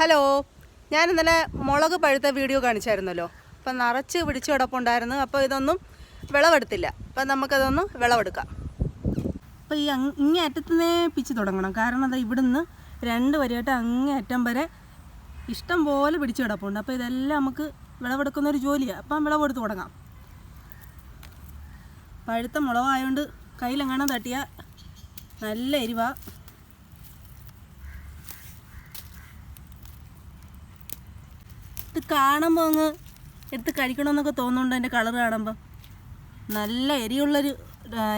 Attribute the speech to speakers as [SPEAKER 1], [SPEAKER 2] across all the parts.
[SPEAKER 1] Hello ഞാൻ ഇന്നലെ മുളക് പഴുത്ത വീഡിയോ കാണിച്ചായിരുന്നല്ലോ. അപ്പം നിറച്ച് പിടിച്ച് കിടപ്പുണ്ടായിരുന്നു. അപ്പോൾ ഇതൊന്നും വിളവെടുത്തില്ല. അപ്പം നമുക്കതൊന്ന് വിളവെടുക്കാം. അപ്പോൾ ഈ ഇങ്ങേ അറ്റത്തുനിന്നേ പിച്ച് തുടങ്ങണം. കാരണം അത് ഇവിടുന്ന് രണ്ട് വരെയായിട്ട് അങ്ങേ അറ്റം വരെ ഇഷ്ടം പോലെ പിടിച്ച് കിടപ്പുണ്ട്. അപ്പോൾ ഇതെല്ലാം നമുക്ക് വിളവെടുക്കുന്ന ഒരു ജോലിയാണ് അപ്പം വിളവെടുത്ത് തുടങ്ങാം. പഴുത്ത മുളകായതുകൊണ്ട് കയ്യിലെങ്ങാനും തട്ടിയാൽ നല്ല എരിവാ. ഇത് കാണുമ്പോൾ അങ്ങ് എടുത്ത് കഴിക്കണമെന്നൊക്കെ തോന്നുന്നുണ്ട് അതിന്റെ കളർ കാണുമ്പോൾ നല്ല എരിയുള്ളൊരു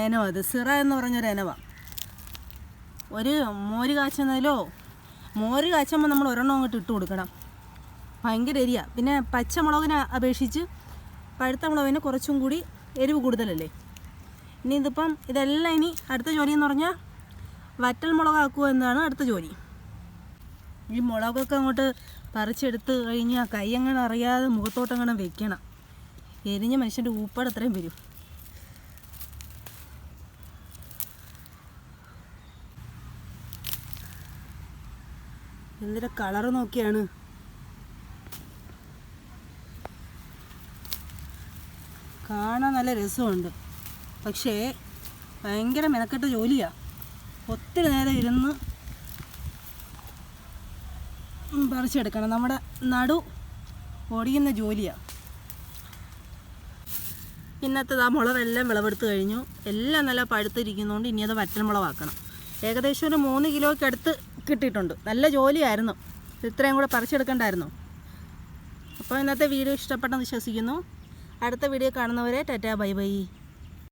[SPEAKER 1] ഇനവാണ് അത് സിറ എന്ന് പറഞ്ഞൊരു ഇനവാണ് ഒരു മോര് കാച്ചുന്നതിലോ മോര് കാച്ചുമ്പോൾ നമ്മൾ ഒരെണ്ണം അങ്ങോട്ട് ഇട്ട് കൊടുക്കണം. ഭയങ്കര എരിയാണ് പിന്നെ പച്ചമുളകിനെ അപേക്ഷിച്ച് പഴുത്ത മുളകിന് കുറച്ചും കൂടി എരിവ് കൂടുതലല്ലേ? ഇനി ഇതിപ്പം ഇതെല്ലാം ഇനി അടുത്ത ജോലി എന്ന് പറഞ്ഞാൽ വറ്റൽ മുളകാക്കുക എന്നതാണ് അടുത്ത ജോലി. ഈ മുളകൊക്കെ അങ്ങോട്ട് പറിച്ചെടുത്ത് കഴിഞ്ഞാൽ കൈ അങ്ങനെ അറിയാതെ മുഖത്തോട്ടങ്ങനെ വെക്കണം. എരിഞ്ഞ മനുഷ്യന്റെ ഊപ്പാട് അത്രയും വരും. എന്തിന്റെ കളറ് നോക്കിയാണ്. കാണാൻ നല്ല രസമുണ്ട്. പക്ഷേ ഭയങ്കര മെനക്കെട്ട ജോലിയാണ് ഒത്തിരി നേരം ഇരുന്ന് പറിച്ചെടുക്കണം. നമ്മുടെ നടു ഒടിയുന്ന ജോലിയാണ് ഇന്നത്തെ ആ മുളകെല്ലാം വിളവെടുത്ത് കഴിഞ്ഞു. എല്ലാം നല്ല പഴുത്തിരിക്കുന്നതുകൊണ്ട് ഇനി അത് വറ്റൽ മുളവാക്കണം. ഏകദേശം ഒരു മൂന്ന് കിലോയ്ക്ക് അടുത്ത് കിട്ടിയിട്ടുണ്ട്. നല്ല ജോലിയായിരുന്നു. ഇത്രയും കൂടെ പറിച്ചെടുക്കണ്ടായിരുന്നു. അപ്പോൾ ഇന്നത്തെ വീഡിയോ ഇഷ്ടപ്പെട്ടെന്ന് വിശ്വസിക്കുന്നു. അടുത്ത വീഡിയോ കാണുന്നവരെ ടാറ്റാ ബൈ ബൈ.